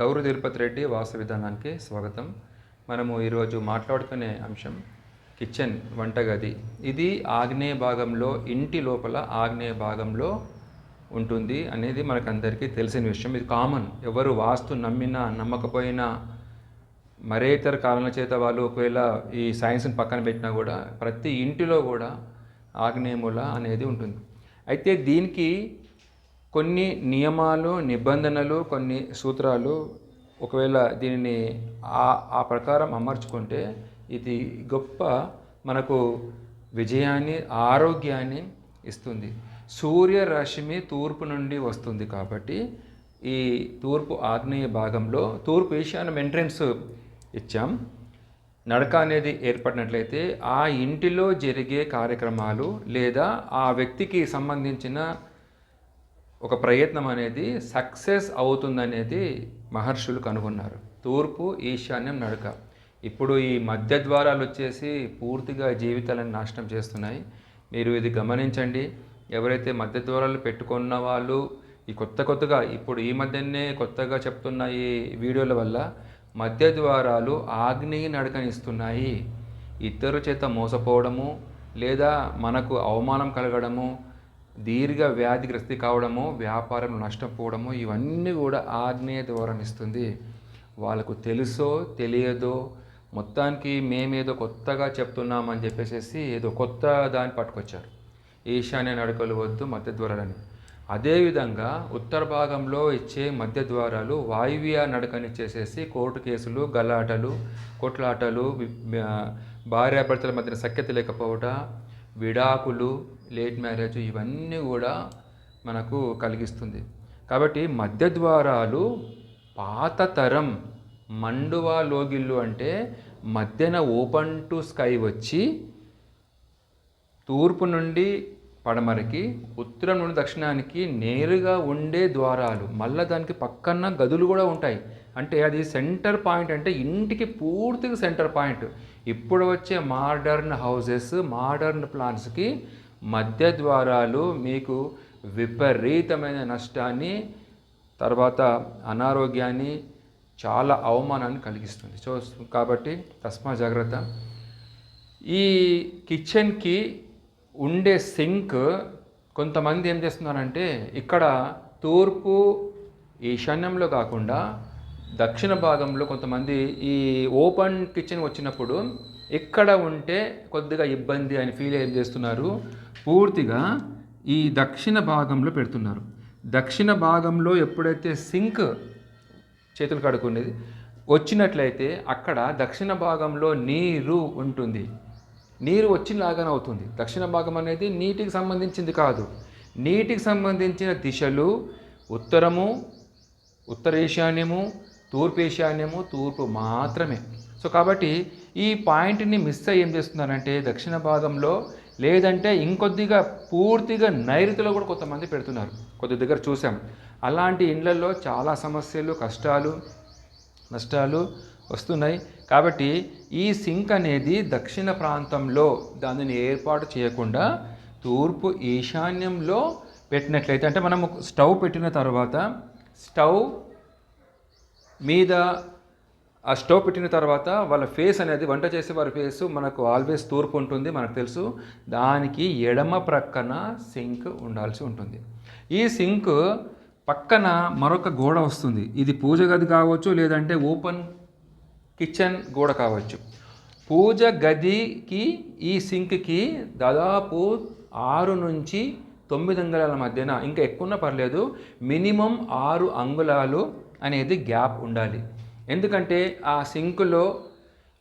గౌరు తిరుపతి రెడ్డి వాస్తు విధానానికి స్వాగతం. మనము ఈరోజు మాట్లాడుకునే అంశం కిచెన్ వంటగది. ఇది ఆగ్నేయ భాగంలో ఇంటి లోపల ఆగ్నేయ భాగంలో ఉంటుంది అనేది మనకందరికీ తెలిసిన విషయం. ఇది కామన్. ఎవరు వాస్తు నమ్మినా నమ్మకపోయినా మరే ఇతర కారణాల చేత వాళ్ళు ఒకవేళ ఈ సైన్స్ని పక్కన పెట్టినా కూడా ప్రతి ఇంటిలో కూడా ఆగ్నేయముల అనేది ఉంటుంది. అయితే దీనికి కొన్ని నియమాలు నిబంధనలు కొన్ని సూత్రాలు ఒకవేళ దీనిని ఆ ఆ ప్రకారం అమర్చుకుంటే ఇది గొప్ప మనకు విజయాన్ని ఆరోగ్యాన్ని ఇస్తుంది. సూర్యరశ్మి తూర్పు నుండి వస్తుంది కాబట్టి ఈ తూర్పు ఆగ్నేయ భాగంలో తూర్పు ఈశాన్యం ఎంట్రన్స్ ఇచ్చాం. నడక అనేది ఏర్పడినట్లయితే ఆ ఇంటిలో జరిగే కార్యక్రమాలు లేదా ఆ వ్యక్తికి సంబంధించిన ఒక ప్రయత్నం అనేది సక్సెస్ అవుతుందనేది మహర్షులు కనుగొన్నారు. తూర్పు ఈశాన్యం నడక. ఇప్పుడు ఈ మధ్య ద్వారాలు వచ్చేసి పూర్తిగా జీవితాలను నాశనం చేస్తున్నాయి. మీరు ఇది గమనించండి. ఎవరైతే మధ్య ద్వారాలు పెట్టుకున్న వాళ్ళు ఈ కొత్త కొత్తగా ఇప్పుడు ఈ మధ్యనే కొత్తగా చెప్తున్న ఈ వీడియోల వల్ల మధ్య ద్వారాలు ఆగ్నేయ నడకనిస్తున్నాయి ఇద్దరు చేత మోసపోవడము లేదా మనకు అవమానం కలగడము దీర్ఘ వ్యాధిగ్రస్తి కావడము వ్యాపారం నష్టపోవడము ఇవన్నీ కూడా ఆగ్నేయ ద్వారం ఇస్తుంది. వాళ్ళకు తెలుసో తెలియదో మొత్తానికి మేమేదో కొత్తగా చెప్తున్నామని చెప్పేసి ఏదో కొత్త దాన్ని పట్టుకొచ్చారు. ఈశాన్య నడకలు వద్దు మధ్య ద్వారాలని. అదేవిధంగా ఉత్తర భాగంలో ఇచ్చే మధ్య ద్వారాలు వాయువ్య నడకనిచ్చేసేసి కోర్టు కేసులు గలాటలు కొట్లాటలు భార్యాభర్తల మధ్యన సఖ్యత లేకపోవట విడాకులు లేట్ మ్యారేజ్ ఇవన్నీ కూడా మనకు కలిగిస్తుంది. కాబట్టి మధ్య ద్వారాలు పాత తరం మండువా లోగిళ్ళు అంటే మధ్యన ఓపెన్ టు స్కై వచ్చి తూర్పు నుండి పడమరకి ఉత్తరం నుండి దక్షిణానికి నేరుగా ఉండే ద్వారాలు మళ్ళీ దానికి పక్కన గదులు కూడా ఉంటాయి. అంటే అది సెంటర్ పాయింట్ అంటే ఇంటికి పూర్తిగా సెంటర్ పాయింట్. ఇప్పుడు వచ్చే మోడర్న్ హౌసెస్ మోడర్న్ ప్లాన్స్కి మధ్య ద్వారాలు మీకు విపరీతమైన నష్టాన్ని తర్వాత అనారోగ్యాన్ని చాలా అవమానాన్ని కలిగిస్తుంది. సో కాబట్టి తస్మా జాగ్రత్త. ఈ కిచెన్కి ఉండే సింక్ కొంతమంది ఏం చేస్తున్నారంటే ఇక్కడ తూర్పు ఈశాన్యంలో కాకుండా దక్షిణ భాగంలో కొంతమంది ఈ ఓపెన్ కిచెన్ వచ్చినప్పుడు ఎక్కడ ఉంటే కొద్దిగా ఇబ్బంది అని ఫీల్ ఏం చేస్తున్నారు? పూర్తిగా ఈ దక్షిణ భాగంలో పెడుతున్నారు. దక్షిణ భాగంలో ఎప్పుడైతే సింక్ చేతులు కడుక్కునేది వచ్చినట్లయితే అక్కడ దక్షిణ భాగంలో నీరు ఉంటుంది. నీరు వచ్చినలాగానే అవుతుంది. దక్షిణ భాగం అనేది నీటికి సంబంధించింది కాదు. నీటికి సంబంధించిన దిశలు ఉత్తరము ఉత్తర ఈశాన్యము తూర్పు ఈశాన్యము తూర్పు మాత్రమే. సో కాబట్టి ఈ పాయింట్ని మిస్ అయ్యి ఏం చేస్తున్నారంటే దక్షిణ భాగంలో లేదంటే ఇంకొద్దిగా పూర్తిగా నైరుతిలో కూడా కొంతమంది పెడుతున్నారు. కొద్ది దగ్గర చూసాం. అలాంటి ఇండ్లలో చాలా సమస్యలు కష్టాలు నష్టాలు వస్తున్నాయి. కాబట్టి ఈ సింక్ అనేది దక్షిణ ప్రాంతంలో దానిని ఏర్పాటు చేయకుండా తూర్పు ఈశాన్యంలో పెట్టినట్లయితే అంటే మనము స్టవ్ పెట్టిన తర్వాత స్టవ్ మీద ఆ స్టవ్ పెట్టిన తర్వాత వాళ్ళ ఫేస్ అనేది వంట చేసే వారి ఫేస్ మనకు ఆల్వేస్ తూర్పు ఉంటుంది మనకు తెలుసు. దానికి ఎడమ ప్రక్కన సింక్ ఉండాల్సి ఉంటుంది. ఈ సింక్ పక్కన మరొక గోడ వస్తుంది. ఇది పూజ గది కావచ్చు లేదంటే ఓపెన్ కిచెన్ గోడ కావచ్చు. పూజ గదికి ఈ సింక్కి దాదాపు ఆరు నుంచి తొమ్మిది అంగుళాల మధ్యన ఇంకా ఎక్కువ పర్లేదు మినిమం ఆరు అంగుళాలు అనేది గ్యాప్ ఉండాలి. ఎందుకంటే ఆ సింకులో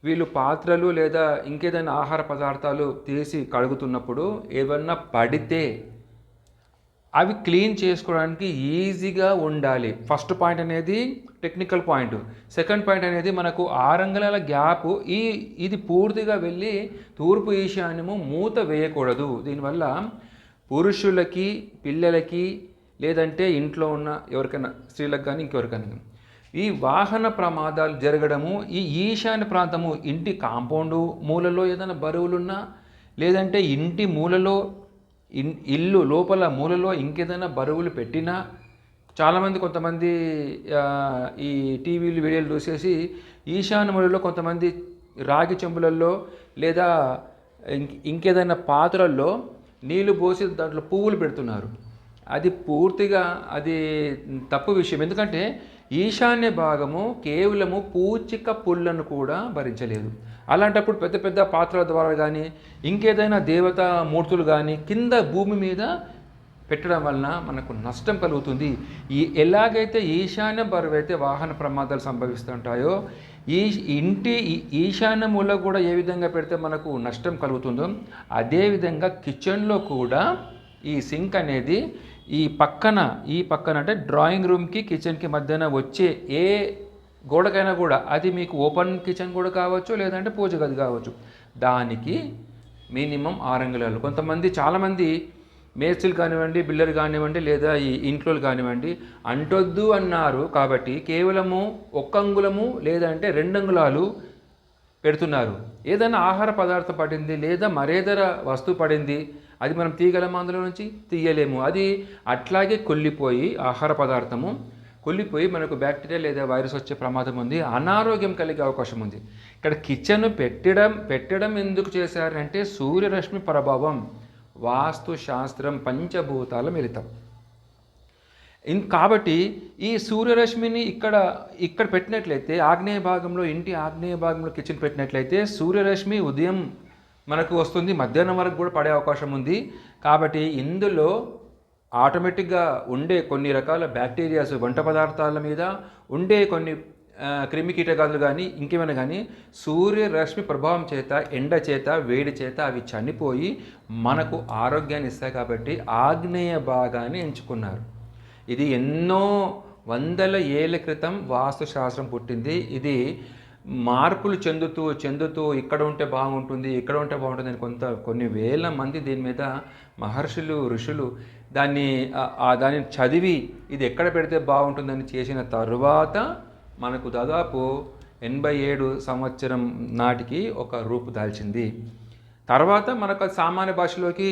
వీళ్ళు పాత్రలు లేదా ఇంకేదైనా ఆహార పదార్థాలు తీసి కడుగుతున్నప్పుడు ఏమన్నా పడితే అవి క్లీన్ చేసుకోవడానికి ఈజీగా ఉండాలి. ఫస్ట్ పాయింట్ అనేది టెక్నికల్ పాయింట్. సెకండ్ పాయింట్ అనేది మనకు ఆరంగళాల గ్యాప్ ఈ ఇది పూర్తిగా వెళ్ళి తూర్పు ఈశాన్యము మూత వేయకూడదు. దీనివల్ల పురుషులకి పిల్లలకి లేదంటే ఇంట్లో ఉన్న ఎవరికైనా స్త్రీలకు కానీ ఇంకెవరికైనా ఈ వాహన ప్రమాదాలు జరగడము ఈ ఈశాన్య ప్రాంతము ఇంటి కాంపౌండు మూలలో ఏదైనా బరువులున్నా లేదంటే ఇంటి మూలలో ఇన్ ఇల్లు లోపల మూలలో ఇంకేదైనా బరువులు పెట్టినా చాలామంది కొంతమంది ఈ టీవీలు వీడియోలు చూసేసి ఈశాన్య మూలలో కొంతమంది రాగి చెంబులలో లేదా ఇంకేదైనా పాత్రల్లో నీళ్ళు పోసి దాంట్లో పువ్వులు పెడుతున్నారు. అది పూర్తిగా అది తప్పు విషయం. ఎందుకంటే ఈశాన్య భాగము కేవలము పూచిక పుల్లను కూడా భరించలేదు. అలాంటప్పుడు పెద్ద పెద్ద పాత్రల ద్వారా కానీ ఇంకేదైనా దేవతా మూర్తులు కానీ కింద భూమి మీద పెట్టడం వలన మనకు నష్టం కలుగుతుంది. ఈ ఎలాగైతే ఈశాన్య బరువు అయితే వాహన ప్రమాదాలు సంభవిస్తుంటాయో ఈ ఇంటి ఈ- ఈశాన్య మూల కూడా ఏ విధంగా పెడితే మనకు నష్టం కలుగుతుందో అదేవిధంగా కిచెన్లో కూడా ఈ సింక్ అనేది ఈ పక్కన ఈ పక్కన అంటే డ్రాయింగ్ రూమ్కి కిచెన్కి మధ్యన వచ్చే ఏ గోడకైనా కూడా అది మీకు ఓపెన్ కిచెన్ కూడా కావచ్చు లేదంటే పూజ గది కావచ్చు. దానికి మినిమం ఆరు అంగుళాలు. కొంతమంది చాలామంది మేస్త్రీలు కానివ్వండి బిల్లర్ కానివ్వండి లేదా ఈ ఇంట్లో కానివ్వండి అంటొద్దు అన్నారు కాబట్టి కేవలము ఒక్క అంగుళము లేదంటే రెండు అంగుళాలు పెడుతున్నారు. ఏదైనా ఆహార పదార్థం పడింది లేదా మరేదర వస్తువు పడింది అది మనం తీయగలము అందులో నుంచి? తీయలేము. అది అట్లాగే కొల్లిపోయి ఆహార పదార్థము కొల్లిపోయి మనకు బ్యాక్టీరియా లేదా వైరస్ వచ్చే ప్రమాదం ఉంది అనారోగ్యం కలిగే అవకాశం ఉంది. ఇక్కడ కిచెన్ పెట్టడం పెట్టడం ఎందుకు చేశారంటే సూర్యరశ్మి ప్రభావం వాస్తు శాస్త్రం పంచభూతాల మిళితం. ఇన్ కాబట్టి ఈ సూర్యరశ్మిని ఇక్కడ ఇక్కడ పెట్టినట్లయితే ఆగ్నేయ భాగంలో ఇంటి ఆగ్నేయ భాగంలో కిచెన్ పెట్టినట్లయితే సూర్యరశ్మి ఉదయం మనకు వస్తుంది. మధ్యాహ్నం వరకు కూడా పడే అవకాశం ఉంది. కాబట్టి ఇందులో ఆటోమేటిక్గా ఉండే కొన్ని రకాల బ్యాక్టీరియాస్ వంట పదార్థాల మీద ఉండే కొన్ని క్రిమి కీటకాలు కానీ ఇంకేమైనా కానీ సూర్యరశ్మి ప్రభావం చేత ఎండ చేత వేడి చేత అవి చనిపోయి మనకు ఆరోగ్యాన్ని ఇస్తాయి కాబట్టి ఆగ్నేయ భాగాన్ని ఎంచుకున్నారు. ఇది ఎన్నో వందల ఏళ్ళ క్రితం వాస్తుశాస్త్రం పుట్టింది. ఇది మార్పులు చెందుతూ చెందుతూ ఇక్కడ ఉంటే బాగుంటుంది ఇక్కడ ఉంటే బాగుంటుంది అని కొంత కొన్ని వేల మంది దీని మీద మహర్షులు ఋషులు దాన్ని ఆ- దాన్ని చదివి ఇది ఎక్కడ పెడితే బాగుంటుందని చేసిన తరువాత మనకు దాదాపు ఎనభై ఏడు సంవత్సరం నాటికి ఒక రూపు దాల్చింది. తర్వాత మనకు సామాన్య భాషలోకి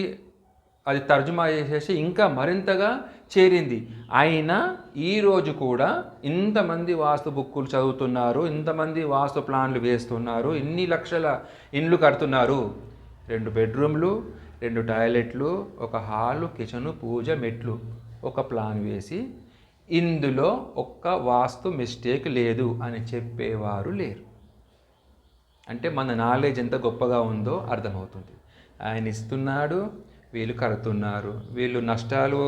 అది తర్జుమా చేసేసి ఇంకా మరింతగా చేరింది. అయినా ఈరోజు కూడా ఇంతమంది వాస్తు బుక్కులు చదువుతున్నారు ఇంతమంది వాస్తు ప్లాన్లు వేస్తున్నారు ఇన్ని లక్షల ఇండ్లు కడుతున్నారు. రెండు బెడ్రూమ్లు రెండు టాయిలెట్లు ఒక హాలు కిచెను పూజ మెట్లు ఒక ప్లాన్ వేసి ఇందులో ఒక్క వాస్తు మిస్టేక్ లేదు అని చెప్పేవారు లేరు. అంటే మన నాలెడ్జ్ ఎంత గొప్పగా ఉందో అర్థమవుతుంది. ఆయన ఇస్తున్నాడు వీళ్ళు కడుతున్నారు. వీళ్ళు నష్టాలు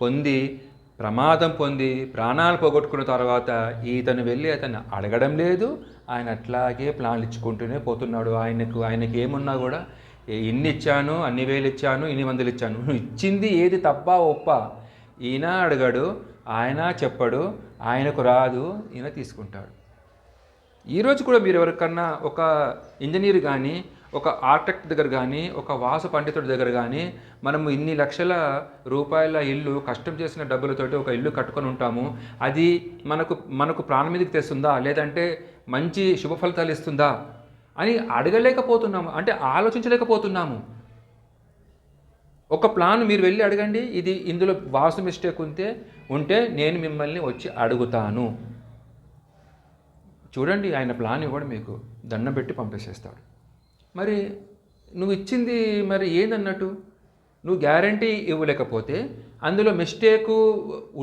పొంది ప్రమాదం పొంది ప్రాణాలు పోగొట్టుకున్న తర్వాత ఈతను వెళ్ళి అతను అడగడం లేదు. ఆయన అట్లాగే ప్లాన్లు ఇచ్చుకుంటూనే పోతున్నాడు. ఆయనకు ఆయనకి ఏమున్నా కూడా ఇన్ని ఇచ్చాను అన్ని వేలు ఇచ్చాను ఇన్ని వందలు ఇచ్చాను. నువ్వు ఇచ్చింది ఏది తప్ప ఒప్ప. ఈయన అడగడు ఆయన చెప్పడు ఆయనకు రాదు ఈయన తీసుకుంటాడు. ఈరోజు కూడా మీరు ఎవరికన్నా ఒక ఇంజనీర్ కానీ ఒక ఆర్కిటెక్ట్ దగ్గర కానీ ఒక వాసు పండితుడి దగ్గర కానీ మనము ఇన్ని లక్షల రూపాయల ఇల్లు కష్టం చేసిన డబ్బులతోటి ఒక ఇల్లు కట్టుకొని ఉంటాము. అది మనకు మనకు ప్రాణం మీదకి తెస్తుందా? లేదంటే మంచి శుభ ఫలితాలు ఇస్తుందా? అని అడగలేకపోతున్నాము. అంటే ఆలోచించలేకపోతున్నాము. ఒక ప్లాన్ మీరు వెళ్ళి అడగండి. ఇది ఇందులో వాసు మిస్టేక్ ఉంటే ఉంటే నేను మిమ్మల్ని వచ్చి అడుగుతాను. చూడండి ఆయన ప్లాన్ ఇవ్వడు మీకు. దండం పెట్టి పంపేసేస్తాడు. మరి నువ్వు ఇచ్చింది మరి ఏందన్నట్టు? నువ్వు గ్యారంటీ ఇవ్వలేకపోతే అందులో మిస్టేకు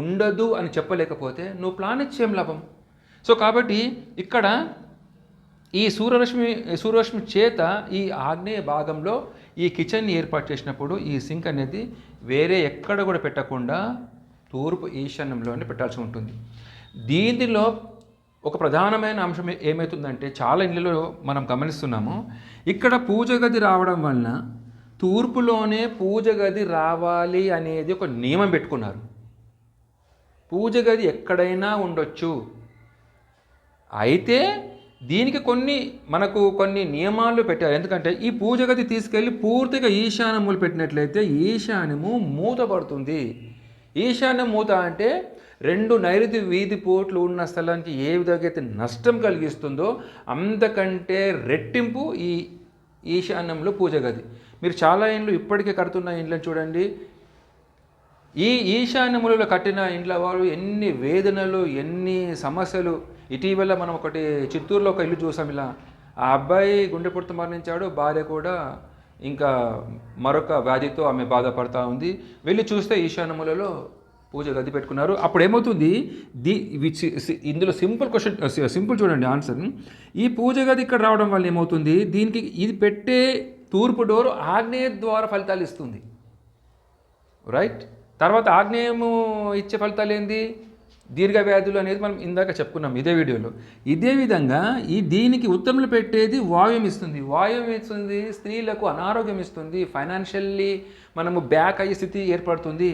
ఉండదు అని చెప్పలేకపోతే నువ్వు ప్లాన్ ఇచ్చేం లాభం? సో కాబట్టి ఇక్కడ ఈ సూర్యరశ్మి సూర్యరశ్మి చేత ఈ ఆగ్నేయ భాగంలో ఈ కిచెన్ని ఏర్పాటు చేసినప్పుడు ఈ సింక్ అనేది వేరే ఎక్కడ కూడా పెట్టకుండా తూర్పు ఈశాన్యంలోనే పెట్టాల్సి ఉంటుంది. దీనిలో ఒక ప్రధానమైన అంశం ఏమవుతుందంటే చాలా ఇళ్ళలో మనం గమనిస్తున్నాము ఇక్కడ పూజ గది రావడం వలన తూర్పులోనే పూజ గది రావాలి అనేది ఒక నియమం పెట్టుకున్నారు. పూజ గది ఎక్కడైనా ఉండొచ్చు. అయితే దీనికి కొన్ని మనకు కొన్ని నియమాలు పెట్టారు. ఎందుకంటే ఈ పూజ గది తీసుకెళ్ళి పూర్తిగా ఈశాన్యములు పెట్టినట్లయితే ఈశాన్యము మూతపడుతుంది. ఈశాన్య మూత అంటే రెండు నైరుతి వీధి పోట్లు ఉన్న స్థలానికి ఏ విధంగా అయితే నష్టం కలిగిస్తుందో అంతకంటే రెట్టింపు ఈ ఈశాన్యంలో పూజ గది మీరు చాలా ఇండ్లు ఇప్పటికే కడుతున్న ఇండ్లను చూడండి. ఈ ఈశాన్యములలో కట్టిన ఇండ్ల వారు ఎన్ని వేదనలు ఎన్ని సమస్యలు. ఇటీవల మనం ఒకటి చిత్తూరులో ఒక ఇల్లు చూసాం ఇలా. ఆ అబ్బాయి గుండెపోటుతో మరణించాడు భార్య కూడా ఇంకా మరొక వ్యాధితో ఆమె బాధపడతా ఉంది. వెళ్ళి చూస్తే ఈశాన్యములలో పూజ గది పెట్టుకున్నారు. అప్పుడు ఏమవుతుంది ది విచ్ ఇందులో సింపుల్ క్వశ్చన్ సింపుల్ చూడండి ఆన్సర్. ఈ పూజ గది ఇక్కడ రావడం వల్ల ఏమవుతుంది? దీనికి ఇది పెట్టే తూర్పు డోరు ఆగ్నేయ ద్వారా ఫలితాలు ఇస్తుంది. రైట్? తర్వాత ఆగ్నేయము ఇచ్చే ఫలితాలు ఏంది? దీర్ఘ వ్యాధులు అనేది మనం ఇందాక చెప్పుకున్నాం ఇదే వీడియోలో. ఇదే విధంగా ఈ దీనికి ఉత్తములు పెట్టేది వాయుం ఇస్తుంది. వాయుం ఇస్తుంది స్త్రీలకు అనారోగ్యం ఇస్తుంది ఫైనాన్షియల్లీ మనము బ్యాక్ అయ్యే స్థితి ఏర్పడుతుంది.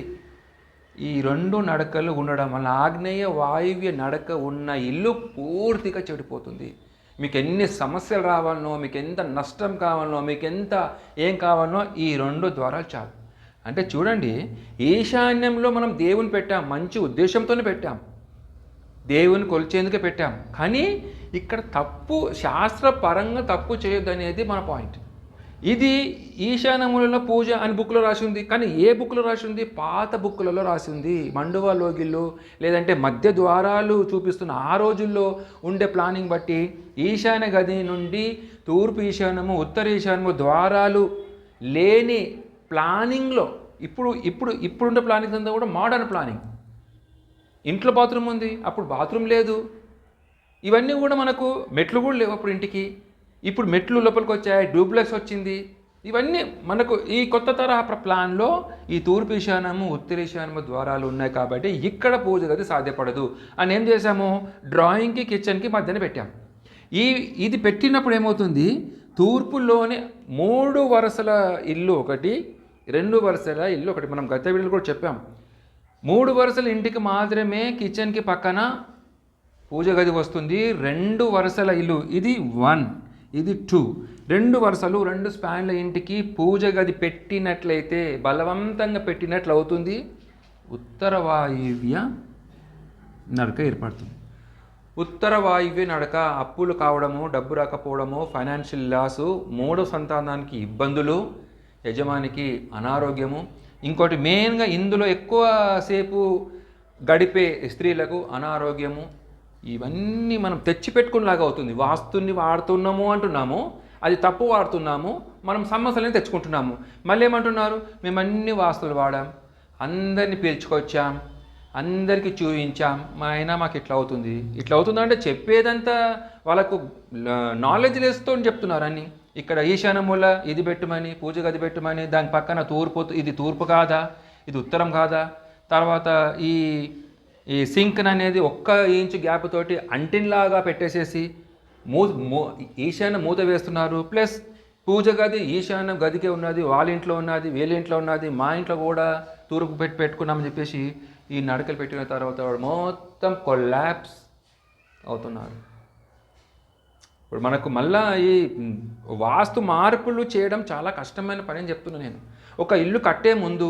ఈ రెండు నడకలు ఉండడం వల్ల ఆగ్నేయ వాయువ్య నడక ఉన్న ఇల్లు పూర్తిగా చెడిపోతుంది. మీకు ఎన్ని సమస్యలు రావాలనో మీకు ఎంత నష్టం కావాలనో మీకు ఎంత ఏం కావాలనో ఈ రెండు ద్వారాలు చాలు. అంటే చూడండి ఈశాన్యంలో మనం దేవుని పెట్టాం మంచి ఉద్దేశంతోనే పెట్టాం. దేవుని కొలిచేందుకే పెట్టాం. కానీ ఇక్కడ తప్పు శాస్త్రపరంగా తప్పు చేయొద్దు అనేది మన పాయింట్. ఇది ఈశాన్యములలో పూజ అని బుక్లో రాసి ఉంది. కానీ ఏ బుక్లో రాసి ఉంది? పాత బుక్కులలో రాసి ఉంది. మండువా లోగిళ్ళు లేదంటే మధ్య ద్వారాలు చూపిస్తున్న ఆ రోజుల్లో ఉండే ప్లానింగ్ బట్టి ఈశాన్య గది నుండి తూర్పు ఈశాన్యము ఉత్తర ఈశాన్యము ద్వారాలు లేని ప్లానింగ్లో ఇప్పుడు ఇప్పుడు ఇప్పుడుండే ప్లానింగ్ అంతా కూడా మోడర్న్ ప్లానింగ్. ఇంట్లో బాత్రూమ్ ఉంది అప్పుడు బాత్రూమ్ లేదు. ఇవన్నీ కూడా మనకు మెట్లు కూడా లేవు అప్పుడు ఇంటికి. ఇప్పుడు మెట్లు లోపలికి వచ్చాయి డూప్లెక్స్ వచ్చింది. ఇవన్నీ మనకు ఈ కొత్త తరహా ప్లాన్లో ఈ తూర్పు ఈశాన్యము ఉత్తర ఈశాన్యము ద్వారాలు ఉన్నాయి కాబట్టి ఇక్కడ పూజ గది సాధ్యపడదు. అని ఏం చేశాము? డ్రాయింగ్కి కిచెన్కి మధ్యన పెట్టాం ఈ ఇది పెట్టినప్పుడు ఏమవుతుంది? తూర్పులోని మూడు వరుసల ఇల్లు ఒకటి రెండు వరుసల ఇల్లు ఒకటి. మనం గత వీడియోలో కూడా చెప్పాం మూడు వరుసల ఇంటికి మాత్రమే కిచెన్కి పక్కన పూజ గది వస్తుంది. రెండు వరుసల ఇల్లు. ఇది వన్. ఇది టూ రెండు వరుసలు రెండు స్పాన్ల ఇంటికి పూజ గది పెట్టినట్లయితే బలవంతంగా పెట్టినట్లు అవుతుంది ఉత్తర వాయువ్య నడక ఏర్పడుతుంది. ఉత్తర వాయువ్య నడక అప్పులు కావడము డబ్బు రాకపోవడము ఫైనాన్షియల్ లాసు మూడో సంతానానికి ఇబ్బందులు యజమానికి అనారోగ్యము. ఇంకోటి మెయిన్గా ఇందులో ఎక్కువ సేపు గడిపే స్త్రీలకు అనారోగ్యము. ఇవన్నీ మనం తెచ్చిపెట్టుకునేలాగా అవుతుంది. వాస్తుని వాడుతున్నాము అంటున్నాము అది తప్పు వాడుతున్నాము మనం సమస్యలని తెచ్చుకుంటున్నాము. మళ్ళీ ఏమంటున్నారు? మేము అన్ని వాస్తులు వాడాం అందరిని పీల్చుకొచ్చాం అందరికీ చూపించాం మా అయినా మాకు ఇట్లా అవుతుంది. ఇట్లా అవుతుంది అంటే చెప్పేదంతా వాళ్ళకు నాలెడ్జ్ లేస్తో చెప్తున్నారు అని ఇక్కడ ఈశాన్యమూల ఇది పెట్టమని పూజ గది పెట్టమని దాని పక్కన తూర్పు ఇది తూర్పు కాదా ఇది ఉత్తరం కాదా తర్వాత ఈ ఈ సింక్ అనేది ఒక్క ఇంచు గ్యాప్ తోటి అంటిన్లాగా పెట్టేసేసి మూ మూ ఈశాన్య మూత వేస్తున్నారు. ప్లస్ పూజ గది ఈశాన్య గదికే ఉన్నది వాళ్ళ ఇంట్లో ఉన్నది వీళ్ళ ఇంట్లో ఉన్నది మా ఇంట్లో కూడా తూర్పు పెట్టి పెట్టుకున్నామని చెప్పేసి ఈ నడకలు పెట్టిన తర్వాత వాడు మొత్తం కొల్లాప్స్ అవుతున్నారు. ఇప్పుడు మనకు మళ్ళా ఈ వాస్తు మార్పులు చేయడం చాలా కష్టమైన పని అని చెప్తున్నాను నేను. ఒక ఇల్లు కట్టే ముందు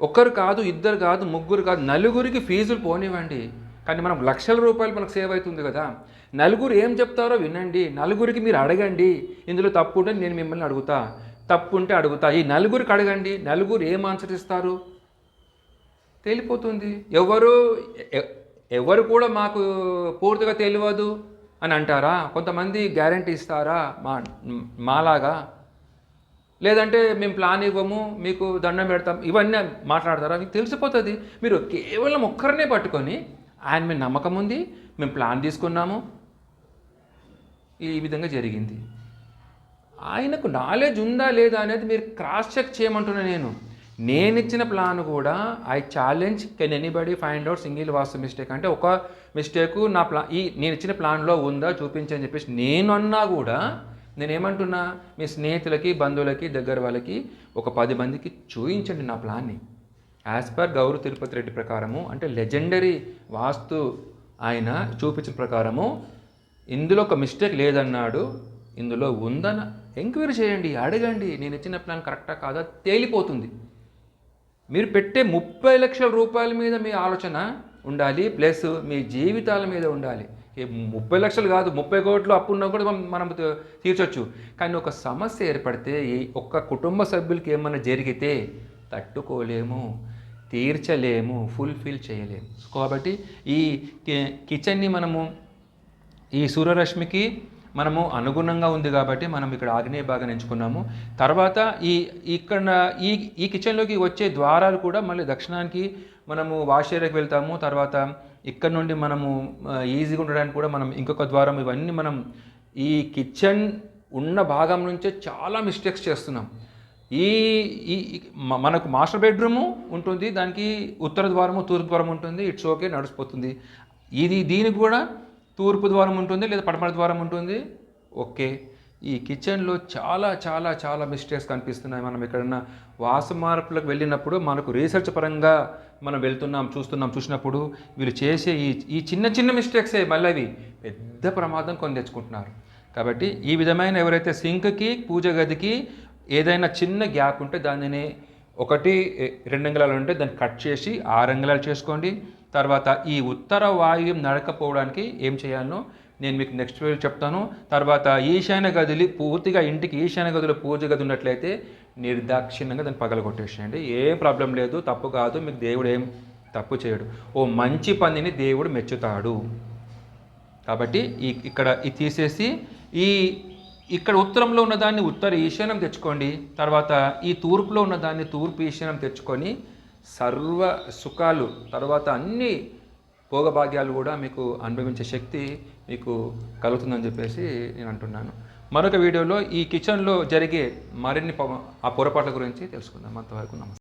ఒక్కరు కాదు ఇద్దరు కాదు ముగ్గురు కాదు నలుగురికి ఫీజులు పోనివ్వండి. కానీ మనం లక్షల రూపాయలు మనకు సేవ్ అవుతుంది కదా. నలుగురు ఏం చెప్తారో వినండి. నలుగురికి మీరు అడగండి. ఇందులో తప్పు ఉంటే నేను మిమ్మల్ని అడుగుతా. తప్పు ఉంటే అడుగుతా. ఈ నలుగురికి అడగండి. నలుగురు ఏం ఆన్సర్ ఇస్తారు? తేలిపోతుంది. ఎవరు ఎవరు కూడా మాకు పూర్తిగా తెలియదు అని అంటారా? కొంతమంది గ్యారంటీ ఇస్తారా? మా మాలాగా? లేదంటే మేము ప్లాన్ ఇవ్వము మీకు దండం పెడతాం ఇవన్నీ మాట్లాడతారా? మీకు తెలిసిపోతుంది. మీరు కేవలం ఒక్కరినే పట్టుకొని ఆయన మీద నమ్మకం ఉంది మేము ప్లాన్ తీసుకున్నాము. ఈ విధంగా జరిగింది. ఆయనకు నాలెడ్జ్ ఉందా లేదా అనేది మీరు క్రాస్ చెక్ చేయమంటున్నా నేను. నేను ఇచ్చిన ప్లాన్ కూడా I challenge can anybody find out single vastu mistake అంటే ఒక మిస్టేక్ నా ప్లా ఈ నేను ఇచ్చిన ప్లాన్లో ఉందా చూపించని చెప్పేసి నేను అన్నా కూడా నేను ఏమంటున్నా మీ స్నేహితులకి బంధువులకి దగ్గర వాళ్ళకి ఒక పది మందికి చూపించండి నా ప్లాన్ని. యాజ్ పర్ గౌరవ తిరుపతి రెడ్డి ప్రకారము అంటే లెజెండరీ వాస్తు ఆయన చూపించిన ప్రకారము ఇందులో ఒక మిస్టేక్ లేదన్నాడు ఇందులో ఉందన్న ఎంక్వైరీ చేయండి అడగండి నేను ఇచ్చిన ప్లాన్ కరెక్టా కాదా తేలిపోతుంది. మీరు పెట్టే ముప్పై లక్షల రూపాయల మీద మీ ఆలోచన ఉండాలి ప్లస్ మీ జీవితాల మీద ఉండాలి. ముప్పై లక్షలు కాదు ముప్పై కోట్లు అప్పు ఉన్నా కూడా మనం తీర్చొచ్చు. కానీ ఒక సమస్య ఏర్పడితే ఈ ఒక్క కుటుంబ సభ్యులకి ఏమైనా జరిగితే తట్టుకోలేము తీర్చలేము ఫుల్ఫిల్ చేయలేము. కాబట్టి ఈ కిచెన్ని మనము ఈ సూర్యరశ్మికి మనము అనుగుణంగా ఉంది కాబట్టి మనం ఇక్కడ ఆగ్నేయ భాగం ఎంచుకున్నాము. తర్వాత ఈ ఇక్కడ ఈ ఈ కిచెన్లోకి వచ్చే ద్వారాలు కూడా మళ్ళీ దక్షిణానికి మనము వాష్ ఏరియాకి వెళ్తాము. తర్వాత ఇక్కడ నుండి మనము ఈజీగా ఉండడానికి కూడా మనం ఇంకొక ద్వారం ఇవన్నీ మనం ఈ కిచెన్ ఉన్న భాగం నుంచే చాలా మిస్టేక్స్ చేస్తున్నాం. ఈ ఈ మనకు మాస్టర్ బెడ్రూము ఉంటుంది దానికి ఉత్తర ద్వారము తూర్పు ద్వారం ఉంటుంది ఇట్స్ ఓకే నడిచిపోతుంది. ఇది దీనికి కూడా తూర్పు ద్వారం ఉంటుంది లేదా పడమర ద్వారం ఉంటుంది ఓకే ఈ కిచెన్లో చాలా చాలా చాలా మిస్టేక్స్ కనిపిస్తున్నాయి. మనం ఎక్కడన్నా వాస మార్పులకు వెళ్ళినప్పుడు మనకు రీసెర్చ్ పరంగా మనం వెళ్తున్నాం చూస్తున్నాం చూసినప్పుడు వీళ్ళు చేసే ఈ ఈ చిన్న చిన్న మిస్టేక్సే మళ్ళీ అవి పెద్ద ప్రమాదం కొని తెచ్చుకుంటున్నారు. కాబట్టి ఈ విధమైన ఎవరైతే సింక్కి పూజ గదికి ఏదైనా చిన్న గ్యాప్ ఉంటే దానిని ఒకటి రెండు అంగుళాలు ఉంటే దాన్ని కట్ చేసి ఆరు అంగుళాలు చేసుకోండి. తర్వాత ఈ ఉత్తర వాయువు నడకపోవడానికి ఏం చేయాలో నేను మీకు నెక్స్ట్ వీడియో చెప్తాను. తర్వాత ఈశాన్య గదిలి పూర్తిగా ఇంటికి ఈశాన్య గదిలో పూజ గది ఉన్నట్లయితే నిర్దాక్షిణ్యంగా దాన్ని పగలగొట్టేసేయండి. ఏం ప్రాబ్లం లేదు తప్పు కాదు మీకు దేవుడు ఏం తప్పు చేయడు. ఓ మంచి పనిని దేవుడు మెచ్చుతాడు. కాబట్టి ఈ ఇక్కడ ఇది తీసేసి ఈ ఇక్కడ ఉత్తరంలో ఉన్నదాన్ని ఉత్తర ఈశాన్యం తెచ్చుకోండి. తర్వాత ఈ తూర్పులో ఉన్నదాన్ని తూర్పు ఈశాన్యం తెచ్చుకొని సర్వ సుఖాలు తర్వాత అన్నీ భోగభాగ్యాలు కూడా మీకు అనుభవించే శక్తి మీకు కలుగుతుందని చెప్పేసి నేను అంటున్నాను. మరొక వీడియోలో ఈ కిచెన్లో జరిగే మరిన్ని ఆ పొరపాట్ల గురించి తెలుసుకుందాం. అంతవరకు నమస్తే